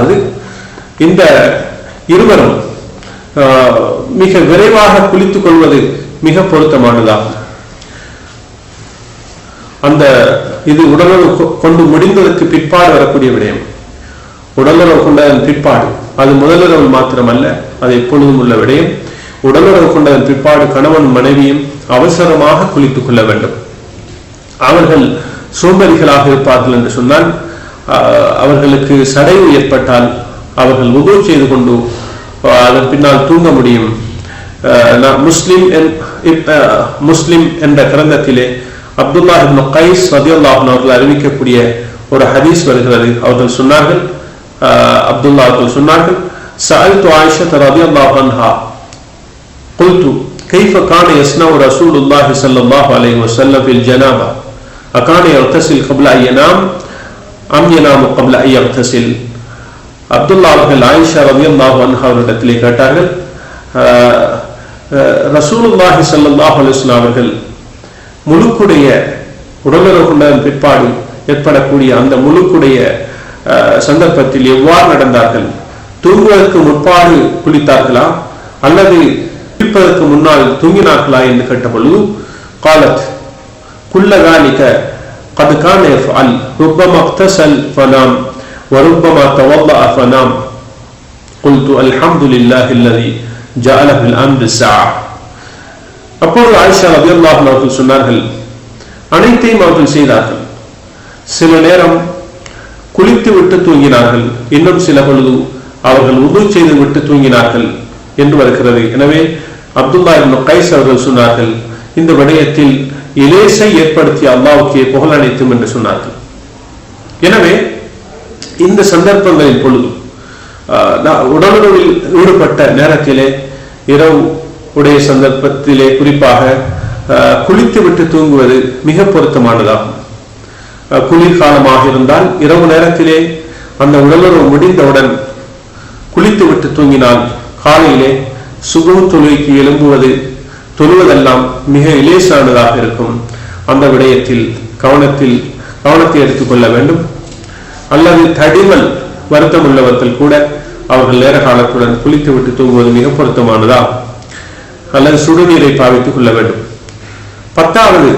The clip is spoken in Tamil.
அதாவது இந்த இருவரும் மிக விரைவாக குளித்துக் கொள்வது மிக பொருத்தமானதாகும் அந்த இது உடலுறவு கொண்டு முடிந்ததற்கு பிற்பாடு வரக்கூடிய விடயம். உடலுறவு கொண்டதன் பிற்பாடு அது முதலுறவு மாத்திரமல்ல அது எப்பொழுதும் உள்ள விடயம். உடலுறவு கொண்டதன் பிற்பாடு கணவன் மனைவியும் அவசரமாக குளித்துக் கொள்ள வேண்டும். அவர்கள் சோம்பரிகளாக இருப்பார்கள் என்று சொன்னால் அவர்களுக்கு சடைவு ஏற்பட்டால் அவர்கள் உதவு செய்து கொண்டு ஆஹ், அதன் பின்னால் தூங்க முடியும் ஆஹ், நான் முஸ்லிம் என்- இப்- ஆஹ், முஸ்லிம் என்ற கிரந்தத்திலே அப்துல்லா இப்னு கைஸ் ரதியுல்லாஹு அன்ஹு அவர்கள் அறிவிக்கக்கூடிய ஒரு ஹதீஸ் வருகிறது அவர்கள் சொன்னார்கள் ஆஹ், அப்துல்லா அவர்கள் சொன்னார்கள் سألت عائشة رضي الله عنها قلت كيف كان يصنع رسول الله صلى الله عليه وسلم في الجنابة أكان يغتسل قبل أن ينام அம் யனாமு கம்ல ஐயம் தசில் அப்துல்லா அவர்கள் ஆயிஷா ரவி அல்லாஹ் அவரிடத்திலே கேட்டார்கள் ரசூலுல்லாஹி சல்லாஹ் அலுவலாம் அவர்கள் முழுக்குடைய உடலுறவு பிற்பாடு ஏற்படக்கூடிய அந்த முழுக்குடைய சந்தர்ப்பத்தில் எவ்வாறு நடந்தார்கள்? தூங்குவதற்கு முற்பாடு குளித்தார்களா? அல்லது குளிப்பதற்கு முன்னால் தூங்கினார்களா? என்று கேட்டபொழுது காலத் குள்ளதானிக்க قد كان يفعل ربما اغتسل فنام وربما توضأ فنام قلت الحمد لله الذي جعل في الأمر الساعة அப்பொழுது ஆயிஷா ரபியுல்லாஹ் அவர்கள் சொன்னார்கள் அனைத்தையும் அவர்கள் செய்தார்கள் சில நேரம் குளித்து விட்டு தூங்கினார்கள் இன்னும் சில பொழுது அவர்கள் உது செய்து விட்டு தூங்கினார்கள் என்று வருகிறது எனவே அப்துல்லா இப்னு கைஸ் அவர்கள் சொன்னார்கள் இந்த விடயத்தில் இலேசை ஏற்படுத்திய அல்லாவுக்கே புகழ் அனைத்தும் என்று சொன்னார்கள். எனவே இந்த சந்தர்ப்பங்களின் பொழுது ஆஹ், நான் உடலுறவில் ஈடுபட்ட நேரத்திலே இரவு உடைய சந்தர்ப்பத்திலே குறிப்பாக ஆஹ், குளித்து விட்டு தூங்குவது மிக பொருத்தமானதாகும். குளிர்காலமாக இருந்தால் இரவு நேரத்திலே அந்த உடலுறவு முடிந்தவுடன் குளித்து விட்டு தூங்கினால் காலையிலே சுகம் தொழுகைக்கு எழும்புவது தொழுவதெல்லாம் மிக இலேசானதாக இருக்கும். அந்த விடயத்தில் கவனத்தில் கவனத்தை எடுத்துக்கொள்ள வேண்டும். அல்லது தடிமல் வருத்தம் உள்ளவர்கள் கூட அவர்கள் நேர காலத்துடன் குளித்து விட்டு தூங்குவது மிக பொருத்தமானதா? அல்லது சுடுநீரை பாவித்துக் கொள்ள வேண்டும். பத்தாவது